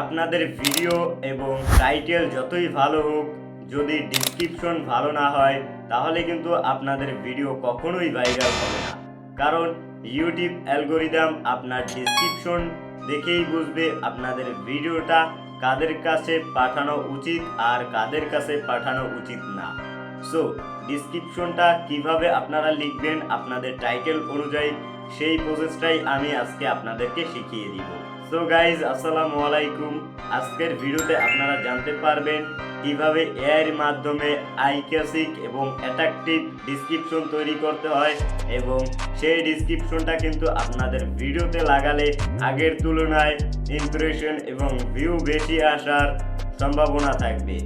আপনাদের ভিডিও এবং টাইটেল যতই ভালো হোক, যদি ডিসক্রিপশন ভালো না হয়, তাহলে কিন্তু আপনাদের ভিডিও কখনোই ভাইরাল হবে না। কারণ ইউটিউব অ্যালগোরিদম আপনার ডিসক্রিপশন দেখেই বুঝবে আপনাদের ভিডিওটা কাদের কাছে পাঠানো উচিত আর কাদের কাছে পাঠানো উচিত না। সো ডিসক্রিপশনটা কীভাবে আপনারা লিখবেন, আপনাদের টাইটেল অনুযায়ী সেই প্রসেসটাই আমি আজকে আপনাদেরকে শিখিয়ে দিব। সো গাইজ আসসালামু আলাইকুম। আজকের ভিডিওতে আপনারা জানতে পারবেন কীভাবে এআইয়ের মাধ্যমে আইক্যাসিক এবং অ্যাট্রাকটিভ ডিসক্রিপশন তৈরি করতে হয় এবং সেই ডিসক্রিপশনটা কিন্তু আপনাদের ভিডিওতে লাগালে আগের তুলনায় ইমপ্রেশন এবং ভিউ বেশি আসার সম্ভাবনা থাকবে।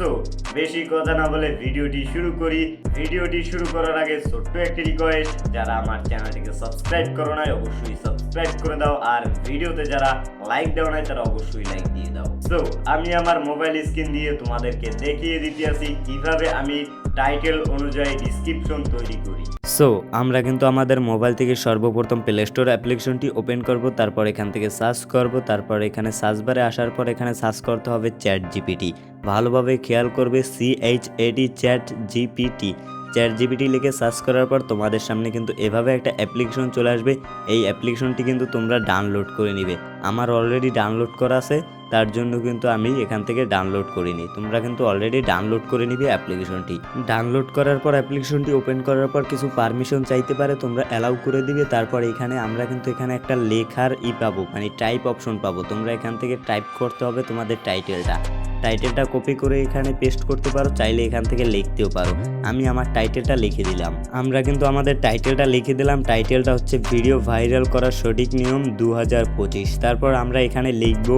তো বেশি কথা না বলে ভিডিওটি শুরু করি। ভিডিওটি শুরু করার আগে ছোট্ট একটি রিকোয়েস্ট যারা আমার চ্যানেলটিকে সাবস্ক্রাইব করো নাই, অবশ্যই সাবস্ক্রাইব করে দাও। আর ভিডিওতে যারা লাইক দাও নাই, তারা অবশ্যই লাইক দিয়ে দাও। তো আমি আমার মোবাইল স্ক্রিন দিয়ে তোমাদেরকে দেখিয়ে দিতে আসি। কীভাবে আমি টাইটেল অনুযায়ী ডিসক্রিপশন তৈরি করি। সো আমরা কিন্তু আমাদের মোবাইল থেকে সর্বপ্রথম প্লে স্টোর অ্যাপ্লিকেশনটি ওপেন করব, তারপর এখান থেকে সার্চ করব, তারপর এখানে সার্চ বারে আসার পর এখানে সার্চ করতে হবে চ্যাট জিপিটি ভালোভাবে খেয়াল করবে C H AT chat GPT chat GPT লিখে সার্চ করার পর তোমাদের সামনে কিন্তু এভাবে একটা অ্যাপ্লিকেশন চলে আসবে। এই অ্যাপ্লিকেশনটি কিন্তু তোমরা ডাউনলোড করে নিবে। আমার অলরেডি ডাউনলোড করা আছে, তার জন্য কিন্তু আমি এখান থেকে ডাউনলোড করিনি তোমরা কিন্তু অলরেডি ডাউনলোড করে নিবে অ্যাপ্লিকেশনটি। ডাউনলোড করার পর অ্যাপ্লিকেশনটি ওপেন করার পর কিছু পারমিশন চাইতে পারে, তোমরা অ্যালাউ করে দিবে। তারপর এখানে আমরা কিন্তু এখানে একটা লেখার ই পাবো মানে টাইপ অপশন পাবো। তোমরা এখান থেকে টাইপ করতে হবে তোমাদের টাইটেলটা টাইটেলটা কপি করে এখানে পেস্ট করতে পারো, চাইলে এখান থেকে লিখতেও পারো। আমি আমার টাইটেলটা লিখে দিলাম। আমরা কিন্তু আমাদের টাইটেলটা লিখে দিলাম। টাইটেলটা হচ্ছে ভিডিও ভাইরাল করার সঠিক নিয়ম দু হাজার পঁচিশ। তারপর আমরা এখানে লিখব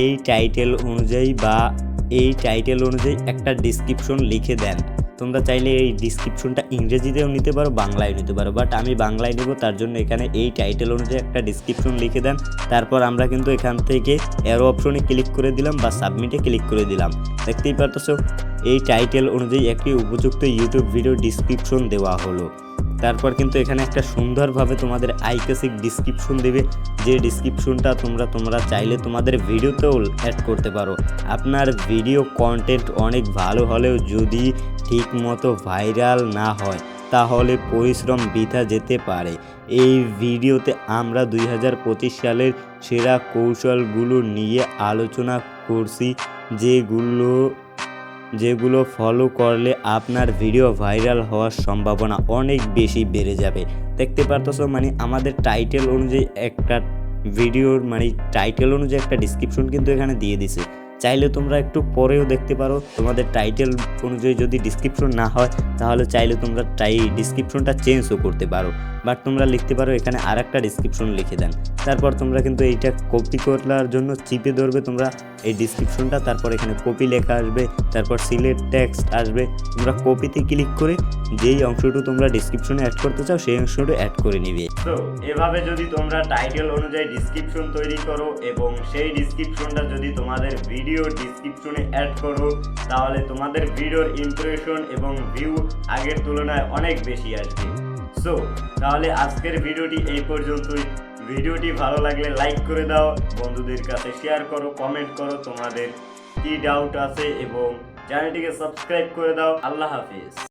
এই টাইটেল অনুযায়ী বা এই টাইটেল অনুযায়ী একটা ডিসক্রিপশন লিখে দেন। তোমরা চাইলে এই ডিসক্রিপশনটা ইংরেজিতেও নিতে পারো বাংলায় নিতে পারো। বাট আমি বাংলায় নেব, তার জন্য এখানে এই টাইটেল অনুযায়ী একটা ডিসক্রিপশন লিখে দেন। তারপর আমরা কিন্তু এখান থেকে এরো অপশনে ক্লিক করে দিলাম বা সাবমিটে ক্লিক করে দিলাম। দেখতেই পারতেছো, এই টাইটেল অনুযায়ী একটি উপযুক্ত ইউটিউব ভিডিও ডিসক্রিপশন দেওয়া হলো। তারপর কিন্তু এখানে একটা সুন্দরভাবে তোমাদের আইকেসিক ডিসক্রিপশন দেবে। যে ডিসক্রিপশনটা তোমরা তোমরা চাইলে তোমাদের ভিডিওতেও অ্যাড করতে পারো। আপনার ভিডিও কন্টেন্ট অনেক ভালো হলেও যদি ঠিক মতো ভাইরাল না হয়, তাহলে পরিশ্রম বৃথা যেতে পারে। এই ভিডিওতে আমরা দুই হাজার পঁচিশ সালের সেরা কৌশলগুলো নিয়ে আলোচনা করছি, যেগুলো যেগুলো ফলো করলে আপনার ভিডিও ভাইরাল হওয়ার সম্ভাবনা অনেক বেশি বেড়ে যাবে। দেখতে পারতেছো মানে আমাদের টাইটেল অনুযায়ী একটা ভিডিওর মানে টাইটেল অনুযায়ী একটা ডিসক্রিপশন কিন্তু এখানে দিয়ে দিছে। চাইলে তোমরা একটু পরেও দেখতে পারো। তোমাদের টাইটেল অনুযায়ী যদি ডিসক্রিপশন না হয়, তাহলে চাইলে তোমরা টাই ডিসক্রিপশনটা চেঞ্জও করতে পারো। বাট তোমরা লিখতে পারো, এখানে আর একটা ডিসক্রিপশন লিখে দেন। তারপর তোমরা কিন্তু এইটা কপি করার জন্য চিপে ধরবে তোমরা। এই ডিসক্রিপশনটা তারপর এখানে কপি লেখা আসবে, তারপর সিলেক্ট টেক্সট আসবে। তোমরা কপিতে ক্লিক করে যেই অংশটুকু তোমরা ডিসক্রিপশনে অ্যাড করতে চাও, সেই অংশটুকু অ্যাড করে নিবে। তো এভাবে যদি তোমরা টাইটেল অনুযায়ী ডিসক্রিপশন তৈরি করো এবং সেই ডিসক্রিপশনটা যদি তোমাদের ভিডিও ডিসক্রিপশনে অ্যাড করো, তাহলে তোমাদের ভিডিওর ইমপ্রেশন এবং ভিউ আগের তুলনায় অনেক বেশি আসবে। সো তাহলে আজকের ভিডিওটি এই পর্যন্তই। ভিডিওটি ভালো লাগলে লাইক করে দাও, বন্ধুদের কাছে শেয়ার করো কমেন্ট করো তোমাদের কি ডাউট আছে এবং চ্যানেলটিকে সাবস্ক্রাইব করে দাও। আল্লাহ হাফিজ।